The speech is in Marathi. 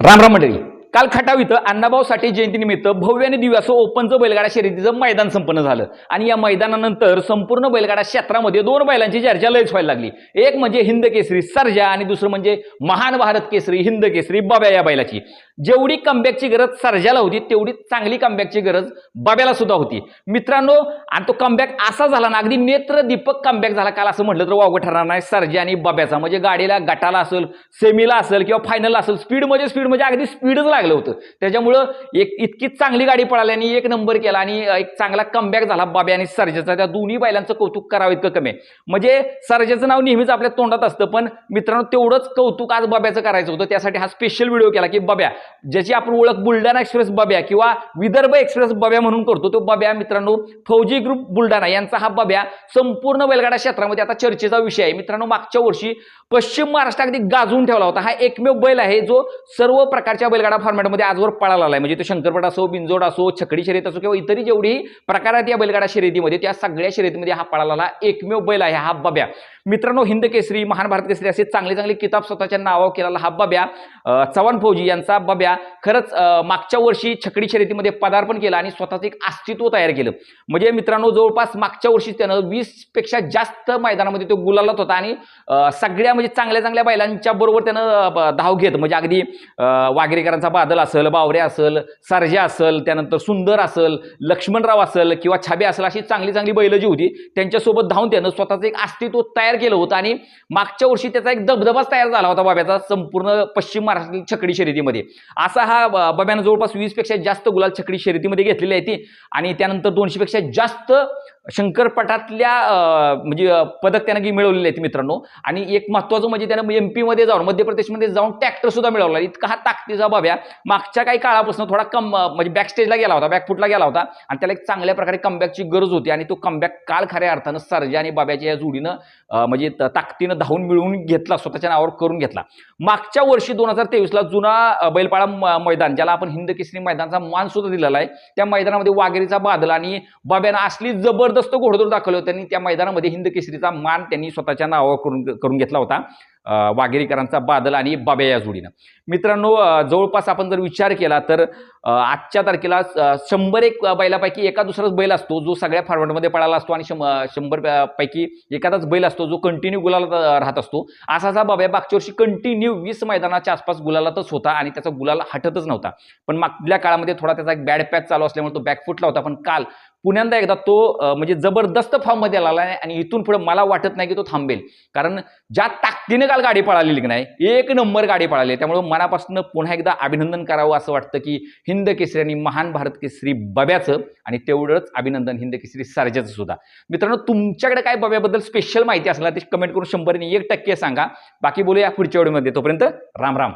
राम राम मंडळी. काल खटाव इथं अण्णाभाऊ साठे जयंतीनिमित्त भव्य आणि दिव्य असं ओपनचं बैलगाडा शर्यतीचं मैदान संपन्न झालं. आणि या मैदानानंतर संपूर्ण बैलगाडा क्षेत्रामध्ये दोन बैलांची चर्चा लयच व्हायला लागली. एक म्हणजे हिंद केसरी सरजा आणि दुसरं म्हणजे महान भारत केसरी हिंद केसरी बाब्या या बैलाची. जेवढी कमबॅकची गरज सर्जाला होती तेवढी चांगली कमबॅकची गरज बाब्याला सुद्धा होती. मित्रांनो आणि तो कमबॅक असा झाला ना अगदी नेत्र दीपक कमबॅक झाला. काल असं म्हटलं तर वावगं ठरणार नाही. सर्जा आणि बाब्याचा. म्हणजे गाडीला गटाला असेल सेमीला असेल किंवा फायनलला असेल स्पीड म्हणजे स्पीड म्हणजे अगदी स्पीडच लागलं होतं. त्याच्यामुळं एक इतकी चांगली गाडी पळाली आणि एक नंबर केला आणि एक चांगला कमबॅक झाला बाब्या आणि सर्जाचा. त्या दोन्ही बैलांचं कौतुक करावं इतकं कमी आहे. म्हणजे सर्जाचं नाव नेहमीच आपल्या तोंडात असतं पण मित्रांनो तेवढंच कौतुक आज बाब्याचं करायचं होतं. त्यासाठी हा स्पेशल व्हिडिओ केला की बाब्या ज्याची आपण ओळख बुलढाणा एक्सप्रेस बब्या किंवा विदर्भ एक्सप्रेस बब्या म्हणून करतो तो बब्या मित्रांनो फौजी ग्रुप बुलढाणा यांचा हा बब्या संपूर्ण बैलगाडा क्षेत्रामध्ये आता चर्चेचा विषय आहे. मित्रांनो मागच्या वर्षी पश्चिम महाराष्ट्र अगदी गाजून ठेवला होता. हा एकमेव बैल आहे जो सर्व प्रकारच्या बैलगाडा फॉर्मॅटमध्ये आजवर पळाला आहे. म्हणजे तो शंकरपट असो बिंजोड असो छकडी शर्यत असो किंवा इतरही जेवढी प्रकार आहेत या बैलगाडा शर्यतीमध्ये त्या सगळ्या शर्यतीमध्ये हा पळाला एकमेव बैल आहे हा बब्या. मित्रांनो हिंद केसरी महान भारत केसरी असे चांगले चांगले किताब स्वतःच्या नावावर केलेला हा बब्या चव्हाण फौजी यांचा बाब्या खरंच मागच्या वर्षी छकडी शर्यतीमध्ये पदार्पण केलं आणि स्वतःचं एक अस्तित्व तयार केलं. म्हणजे मित्रांनो जवळपास मागच्या वर्षी त्यानं वीसपेक्षा जास्त मैदानामध्ये तो गुलालत होता आणि सगळ्या म्हणजे चांगल्या चांगल्या बैलांच्या बरोबर त्यानं धाव घेत. म्हणजे अगदी वागरेकरांचा वाघेरेकरांचा बादल असेल बावरे असेल सर्जा असेल त्यानंतर सुंदर असेल लक्ष्मणराव असेल किंवा छाबे असेल अशी चांगली चांगली बैलं जी होती त्यांच्यासोबत धावून त्यानं स्वतःचं एक अस्तित्व तयार केलं होतं आणि मागच्या वर्षी त्याचा एक दबदबाच तयार झाला होता बाब्याचा संपूर्ण पश्चिम महाराष्ट्रातील छकडी शर्यतीमध्ये. असा हा बब्यानं जवळपास वीसपेक्षा जास्त गुलाल छकडी शर्यतीमध्ये घेतलेली आहे ती. आणि त्यानंतर दोनशे पेक्षा जास्त शंकरपटातल्या म्हणजे पदक त्यानं की मिळवलेले आहेत मित्रांनो. आणि एक महत्वाचं म्हणजे त्यानं एममध्ये जाऊन मध्य प्रदेशमध्ये जाऊन ट्रॅक्टर सुद्धा मिळवला. इतका हा ताकदीचा बाब्या मागच्या काही काळापासून थोडा कम म्हणजे बॅकस्टेजला गेला होता बॅकफुटला गेला होता. आणि त्याला एक चांगल्या प्रकारे कमबॅकची गरज होती. आणि तो कमबॅक काल खऱ्या अर्थानं सर्जा आणि बाब्याच्या या जोडीनं म्हणजे त- ताकदीनं धावून मिळवून घेतला स्वतःच्या नावावर करून घेतला. मागच्या वर्षी दोन हजार तेवीसला जुना बैल बैलपाडा मैदान ज्याला आपण हिंद केसरी मैदानचा मान सुद्धा दिलेला आहे. त्या मैदानामध्ये वाघेरीचा बादल आणि बाब्यानं असली जबरदस्त घोडदोड दाखवलं होतं आणि त्या मैदानामध्ये हिंद केसरीचा मान त्यांनी स्वतःच्या नावावर करून करून घेतला होता. वाघेरीकरांचा बादल आणि बाब्या या जोडीनं. मित्रांनो जवळपास आपण जर विचार केला तर आजच्या तारखेला शंभर एक बैलापैकी एका दुसराच बैल असतो जो सगळ्या फॉर्मॅटमध्ये पळाला असतो आणि शं- शंभर पैकी एखादाच बैल असतो जो कंटिन्यू गुलालात राहत असतो. असाच हा बाब्या मागच्या वर्षी कंटिन्यू वीस मैदानाच्या आसपास गुलालातच होता आणि त्याचा गुलाल हटतच नव्हता. पण मागल्या काळामध्ये थोडा त्याचा एक बॅड पॅच चालू असल्यामुळे तो बॅकफुटला होता पण काल पुण्यांदा एकदा तो म्हणजे जबरदस्त फॉर्ममध्ये आला आहे आणि इथून पुढे मला वाटत नाही की तो थांबेल. कारण ज्या ताकदीने काल गाडी पळालेली की नाही एक नंबर गाडी पळाली. आहे. त्यामुळे मनापासून पुन्हा एकदा अभिनंदन करावं असं वाटतं की हिंद केसरी आणि महान भारत केसरी बब्याचं आणि तेवढंच अभिनंदन हिंद केसरी सर्जाचं सुद्धा. मित्रांनो तुमच्याकडे काय बब्याबद्दल स्पेशल माहिती असला ते कमेंट करून शंभरने एक टक्के सांगा. बाकी बोलूया पुढच्या व्हिडिओमध्ये तोपर्यंत राम राम.